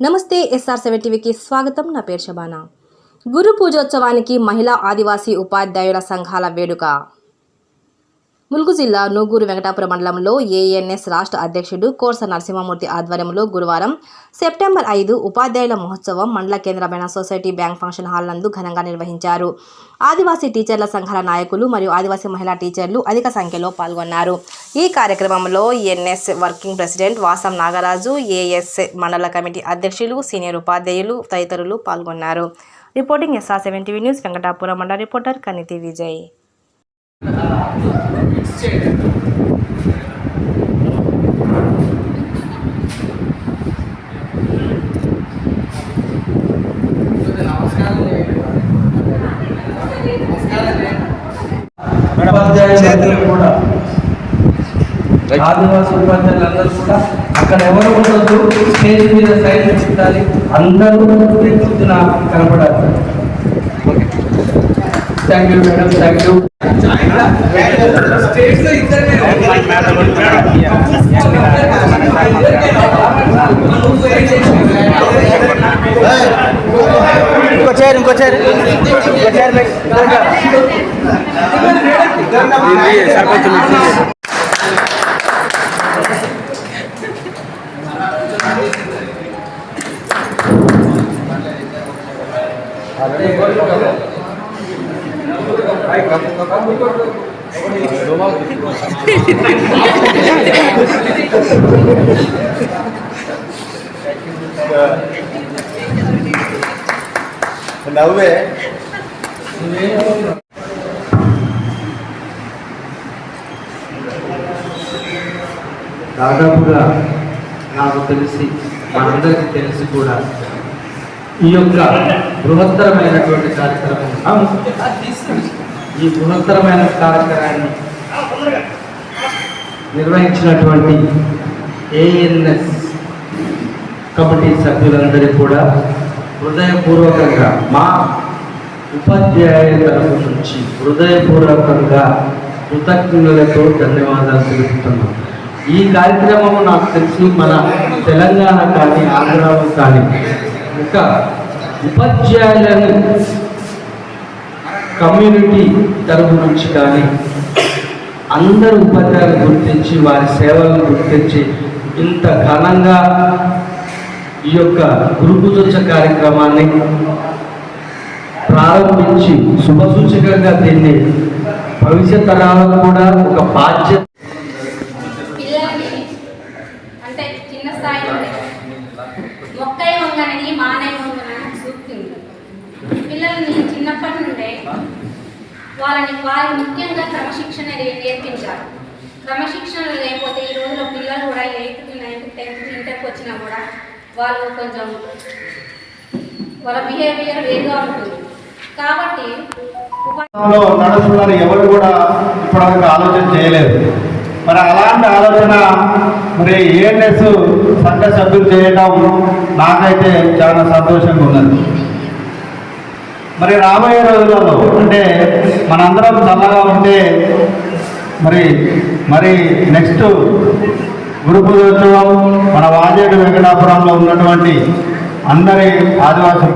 నమస్తే SR seven టీవీకి స్వాగతం. నా పేరు శబానా. గురు పూజోత్సవానికి మహిళా ఆదివాసీ ఉపాధ్యాయుల సంఘాల వేడుక. ములుగు జిల్లా నూగూరు వెంకటాపురం మండలంలో ఏఎన్ఎస్ రాష్ట్ర అధ్యక్షుడు కోర్స నరసింహమూర్తి ఆధ్వర్యంలో గురువారం సెప్టెంబర్ ఐదు ఉపాధ్యాయుల మహోత్సవం మండల కేంద్రమైన సొసైటీ బ్యాంక్ ఫంక్షన్ హాల్ నందు ఘనంగా నిర్వహించారు. ఆదివాసీ టీచర్ల సంఘాల నాయకులు మరియు ఆదివాసీ మహిళా టీచర్లు అధిక సంఖ్యలో పాల్గొన్నారు. ఈ కార్యక్రమంలో NS working president Vasam Nagaraju AS మండల కమిటీ అధ్యక్షులు సీనియర్ ఉపాధ్యాయులు తదితరులు పాల్గొన్నారు. Reporting SR seven TV news Venkatapuram మండల రిపోర్టర్ కనితి విజయ్. చేతులు కూడా ఆదివాసి ఉపాధ్యాయులందరూ కూడా అక్కడ ఎవరు ఉండదు స్టేజ్ మీద సైడ్ పెట్టాలి అందరూ పొద్దున కనపడాలి thank you madam thank you ఇంకో చైర్ ఇంకో చైర్ ఇంకో చైర్ నవ్వే. దాదాపుగా నాకు తెలిసి మనందరికీ తెలిసి కూడా ఈ యొక్క బృహత్తరమైనటువంటి కార్యక్రమం. ఈ బృహత్తరమైన కార్యక్రమాన్ని నిర్వహించినటువంటి ఏఎన్ఎస్ కమిటీ సభ్యులందరికీ కూడా హృదయపూర్వకంగా మా ఉపాధ్యాయ తరపు నుంచి హృదయపూర్వకంగా కృతజ్ఞతలతో ధన్యవాదాలు తెలుపుతున్నాం. ఈ కార్యక్రమం నాకు తెలిసి మన తెలంగాణ కానీ ఆంధ్రాలో కానీ ఒక ఉపాధ్యాయులను కమ్యూనిటీ తరపు నుంచి కానీ అందరు ఉపాధ్యాయులు గుర్తించి వారి సేవలను గుర్తించి ఇంత ఘనంగా ఈ యొక్క గురుపూజోత్సవ కార్యక్రమాన్ని ప్రారంభించి శుభసూచకంగా దీన్ని భవిష్యత్ తరాలకు కూడా ఒక బాధ్యత పిల్లల్ని అంటే చిన్న స్థాయి నుండి మొక్కై వంగనని మానై పిల్లల్ని చిన్నప్పటి నుండే వాళ్ళని వారి ముఖ్యంగా క్రమశిక్షణ నేర్పించారు. నేర్పించాలి క్రమశిక్షణ లేకపోతే ఈ రోజుల్లో పిల్లలు కూడా ఎయిత్ నైన్త్ టెన్త్ ఇంటర్కి వచ్చినా కూడా వాళ్ళు కొంచెం వాళ్ళ బిహేవియర్ వేరుగా ఉంటుంది. కాబట్టి ఎవరు కూడా ఇప్పటివరకు ఆలోచన చేయలేదు. మరి అలాంటి ఆలోచన మరి ఏఎన్ఎస్ సంఘ సభ్యులు చేయడం నాకైతే చాలా సంతోషంగా ఉన్నది. మరి రాబోయే రోజులలో అంటే మనందరం చల్లగా ఉంటే మరి మరి నెక్స్ట్ గురు పూజోత్సవం మన వాజేడు వెంకటాపురంలో ఉన్నటువంటి అందరి ఆదివాసి